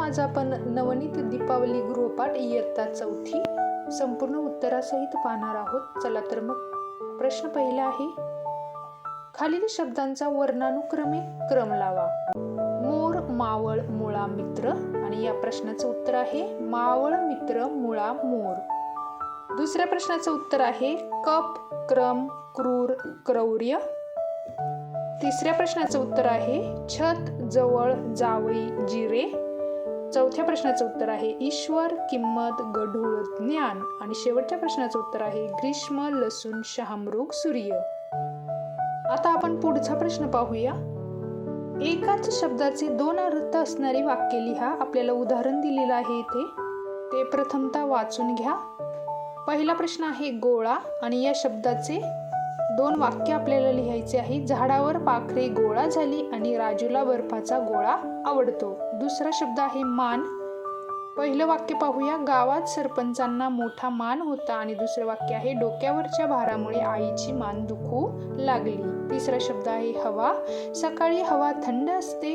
आज आपण नवनीत दीपावली गृहपाठ इयत्ता चौथी संपूर्ण उत्तरासहित पाहणार आहोत. चला तर मग प्रश्न पहिला आहे खालील शब्दांचा वर्णानुक्रमे क्रम लावा. मोर मावळ मुळा मित्र आणि या प्रश्नाचं उत्तर आहे मावळ मित्र मुळा मोर. दुसऱ्या प्रश्नाचं उत्तर आहे कप क्रम क्रूर क्रौर्य. तिसऱ्या प्रश्नाचं उत्तर आहे छत जवळ जावई जिरे. चौथ्या प्रश्नाचं उत्तर आहे ईश्वर किंमत गढूळ ज्ञान. आणि शेवटच्या प्रश्नाचं उत्तर आहे ग्रीष्म लसूण शहामृग सूर्य. आता आपण पुढचा प्रश्न पाहूया. एकाच शब्दाचे दोन अर्थ असणारी वाक्य लिहा. आपल्याला उदाहरण दिलेलं आहे इथे. ते प्रथमतः वाचून घ्या. पहिला प्रश्न आहे गोळा. आणि या शब्दाचे दोन वाक्य आपल्याला लिहायचे आहे. झाडावर पाखरे गोळा झाली आणि राजूला बर्फाचा गोळा आवडतो. दुसरा शब्द आहे मान. पहिलं वाक्य पाहूया. गावात सरपंचांना मोठा मान होता आणि दुसरं वाक्य आहे डोक्यावरच्या भारामुळे आईची मान दुखू लागली. तिसरा शब्द आहे हवा. सकाळी हवा थंड असते.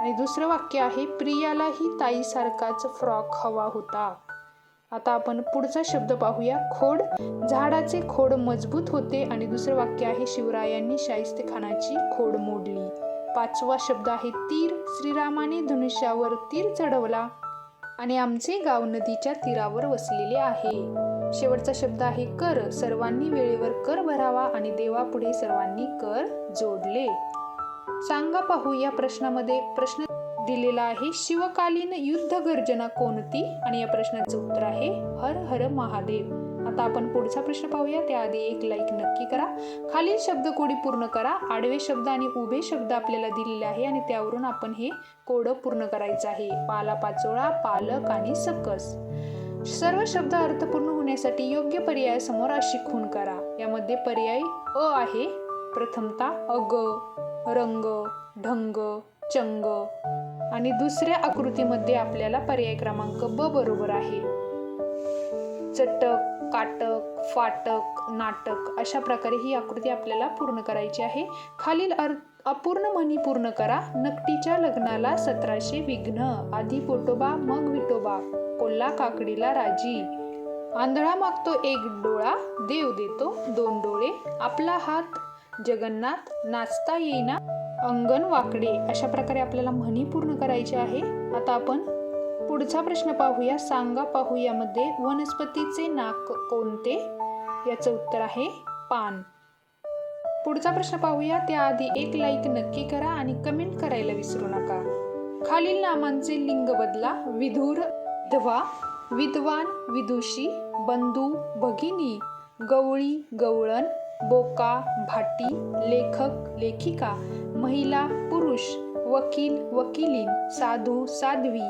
आणि दुसरं वाक्य आहे प्रियालाही ताईसारखाच फ्रॉक हवा होता. आता आपण पुढचा शब्द पाहूया. खोड. झाडाचे खोड मजबूत होते आणि दुसरं वाक्य आहे शिवरायांनी शाहिस्ते खानाची खोड मोडली. पाचवा शब्द आहे तीर. श्रीरामाने धनुष्यावर तीर चढवला आणि आमचे गाव नदीच्या तीरावर वसलेले आहे. शेवटचा शब्द आहे कर. सर्वांनी वेळेवर कर भरावा आणि देवापुढे सर्वांनी कर जोडले. सांगा पाहू या प्रश्नामध्ये. प्रश्न दिलेला आहे. शिवकालीन युद्ध गर्जना कोणती? आणि या प्रश्नाचं उत्तर आहे हर हर महादेव. आता आपण पुढचा प्रश्न पाहूया. त्याआधी एक लाईक नक्की करा. खालील शब्द कोडी पूर्ण करा. आडवे शब्द आणि उभे शब्द आपल्याला दिलेले आहे आणि त्यावरून आपण हे कोड पूर्ण करायचं आहे. पाला पाचोळा पालक आणि सकस. सर्व शब्द अर्थपूर्ण होण्यासाठी योग्य पर्याय समोर अशी खून करा. यामध्ये पर्याय अ आहे. प्रथमतः अग रंग ढंग चंग. आणि दुसऱ्या आकृतीमध्ये आपल्याला पर्याय क्रमांक ब बरोबर आहे. चटक काटक फाटक नाटक अशा प्रकारे ही आकृती आपल्याला पूर्ण करायची आहे. खालील अर्थ अपूर्ण म्हणी पूर्ण करा. नकटीच्या लग्नाला सतराशे विघ्न आधी पोटोबा मग विटोबा कोल्हा काकडीला राजी. आंधळा मागतो एक डोळा देव देतो दोन डोळे. आपला हात जगन्नाथ नाचता येईना. अंगण वाकडे अशा प्रकारे आपल्याला म्हणी पूर्ण करायची आहे. आता आपण पुढचा प्रश्न पाहूया. सांगा पाहूयामध्ये वनस्पतीचे नाक कोणते? याचं उत्तर आहे पान. पुढचा प्रश्न पाहूया. त्याआधी एक लाईक नक्की करा आणि कमेंट करायला विसरू नका. खालील नामांचे लिंग बदला. विधुर विधवा विद्वान विदुषी बंधू भगिनी गवळी गवळण बोका भाटी लेखक लेखिका महिला पुरुष वकील वकिलीन साधू साध्वी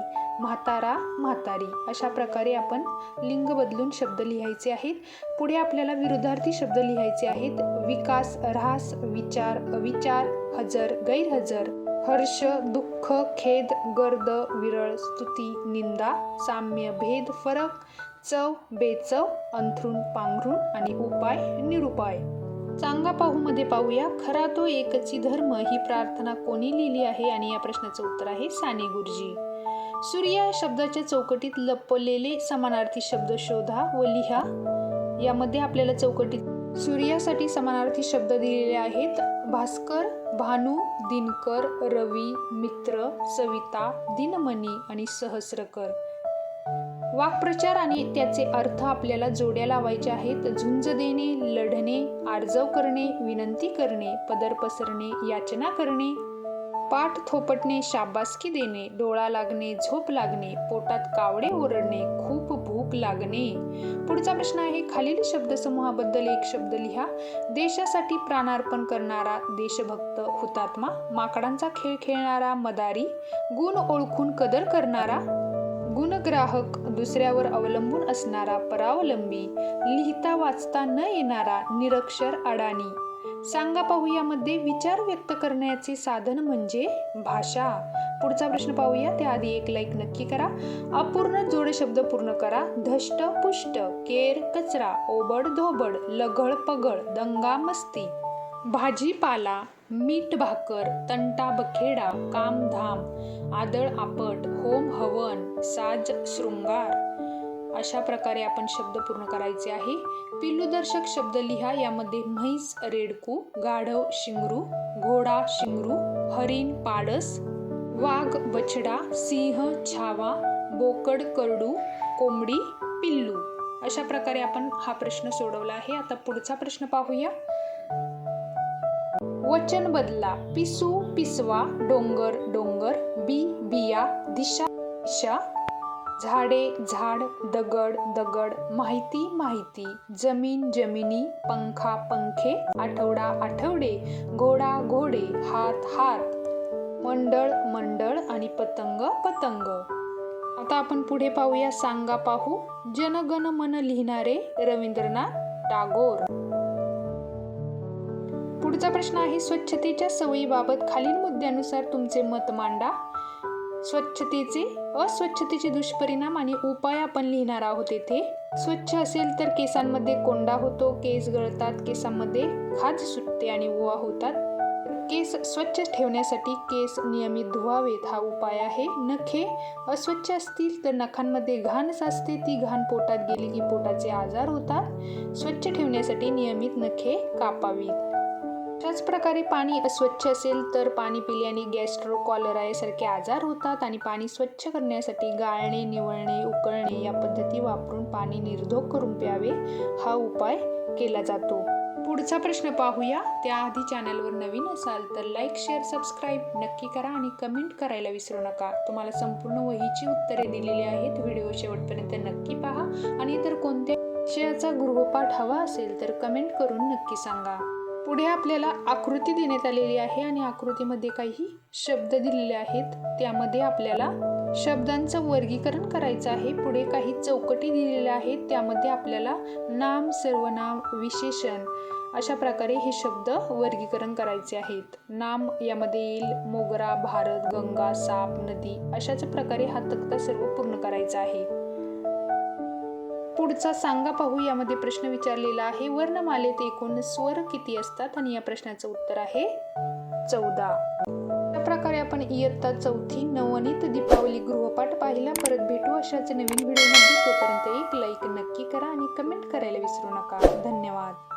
म्हातारा म्हातारी अशा प्रकारे आपण लिंग बदलून शब्द लिहायचे आहेत. पुढे आपल्याला विरुद्धार्थी शब्द लिहायचे आहेत. विकास ऱ्हास विचार अविचार हजर गैरहजर हर्ष दुःख खेद गर्द विरळ स्तुती निंदा साम्य भेद फरक चव बेचव अंथरूण पांघरूण आणि उपाय निरुपाय. चांगा पाहूमध्ये पाहूया. खरा तो एकची धर्म ही प्रार्थना कोणी लिहिली आहे आणि या प्रश्नाचं उत्तर आहे साने गुरुजी. सूर्य या शब्दाच्या चौकटीत लपलेले समानार्थी शब्द शोधा व लिहा. यामध्ये आपल्याला चौकटीत सूर्यासाठी समानार्थी शब्द दिलेले आहेत. भास्कर भानू दिनकर रवी मित्र सविता दिनमणी आणि सहस्रकर. वाक्प्रचार आणि त्याचे अर्थ आपल्याला जोड्या लावायचे आहेत. झुंज देणे लढणे आर्जव करणे विनंती करणे पदर पसरणे याचना करणे पाठ थोपटणे शाबासकी देणे डोळा लागणे झोप लागणे पोटात कावडे ओरडणे खूप भूक लागणे. पुढचा प्रश्न आहे खालील शब्दसमूहाबद्दल एक शब्द लिहा. देशासाठी प्राणार्पण करणारा देशभक्त हुतात्मा माकडांचा खेळ खेळणारा मदारी गुण ओळखून कदर करणारा गुणग्राहक दुसऱ्यावर अवलंबून असणारा परावलंबी लिहिता वाचता न येणारा निरक्षर अडाणी. सांगा पाहू यामध्ये विचार व्यक्त करण्याचे साधन म्हणजे भाषा. पुढचा प्रश्न पाहूया त्याआधी एक लाईक नक्की करा. अपूर्ण जोड शब्द पूर्ण करा. धष्ट पुष्ट केर कचरा ओबड धोबड लगळ पगळ दंगा मस्ती. भाजीपाला मीठ भाकर तंटा बखेडा कामधाम आदळ आपट होम हवन साज शृंगार अशा प्रकारे आपण शब्द पूर्ण करायचे आहे. पिल्लूदर्शक शब्द लिहा. यामध्ये म्हैस रेडकू गाढव शिंगरू घोडा शिंगरू हरिण पाडस वाघ बछडा सिंह छावा बोकड करडू कोंबडी पिल्लू अशा प्रकारे आपण हा प्रश्न सोडवला आहे. आता पुढचा प्रश्न पाहूया. वचन बदला. पिसू पिसवा डोंगर डोंगर बी बिया दिशा दिशा. झाडे झाड दगड दगड माहिती माहिती. जमीन जमिनी पंखा पंखे आठवडा आठवडे. घोडा घोडे हात हात. मंडळ मंडळ आणि पतंग पतंग. आता आपण पुढे पाहूया सांगा पाहू. जनगण मन लिहिणारे रवींद्रनाथ टागोर. पुढचा प्रश्न आहे स्वच्छतेच्या सवयीबाबत खालील मुद्द्यानुसार तुमचे मत मांडा. स्वच्छतेचे अस्वच्छतेचे दुष्परिणाम आणि उपाय आपण लिहिणार आहोत येथे. स्वच्छ असेल तर केसांमध्ये कोंडा होतो केस गळतात केसांमध्ये खाज सुटते आणि ओवा होतात. केस स्वच्छ ठेवण्यासाठी केस नियमित धुवावेत हा उपाय आहे. नखे अस्वच्छ असतील तर नखांमध्ये घाण साचते ती घाण पोटात गेली की पोटाचे आजार होतात. स्वच्छ ठेवण्यासाठी नियमित नखे कापावीत. त्याच प्रकारे पाणी अस्वच्छ असेल तर पाणी पिल्याने गॅस्ट्रो कॉलरा यासारखे आजार होतात आणि पाणी स्वच्छ करण्यासाठी गाळणे निवळणे उकळणे या पद्धती वापरून पाणी निर्धोक करून प्यावे हा उपाय केला जातो. पुढचा प्रश्न पाहूया. त्याआधी चॅनलवर नवीन असाल तर लाईक शेअर सबस्क्राईब नक्की करा आणि कमेंट करायला विसरू नका. तुम्हाला संपूर्ण वहीची उत्तरे दिलेली आहेत. व्हिडिओ शेवटपर्यंत नक्की पहा आणि इतर कोणत्या विषयाचा गृहपाठ हवा असेल तर कमेंट करून नक्की सांगा. पुढे आपल्याला आकृती देण्यात आलेली आहे आणि आकृतीमध्ये काही शब्द दिलेले आहेत. त्यामध्ये आपल्याला शब्दांचं वर्गीकरण करायचं आहे. पुढे काही चौकटी दिलेल्या आहेत. त्यामध्ये आपल्याला नाम सर्वनाम विशेषण अशा प्रकारे हे शब्द वर्गीकरण करायचे आहेत. नाम यामध्ये येईल मोगरा भारत गंगा साप नदी अशाच प्रकारे हा तक्ता सर्व पूर्ण करायचा आहे. पुढचा सांगा पाहू यामध्ये प्रश्न विचारलेला आहे. वर्णमालेत एकूण स्वर किती असतात? आणि या प्रश्नाचं उत्तर आहे चौदा. या प्रकारे आपण इयत्ता चौथी नवनीत दीपावली गृहपाठ पाहिला. परत भेटू अशाच नवीन व्हिडिओमध्ये. तोपर्यंत एक लाईक नक्की करा आणि कमेंट करायला विसरू नका. धन्यवाद.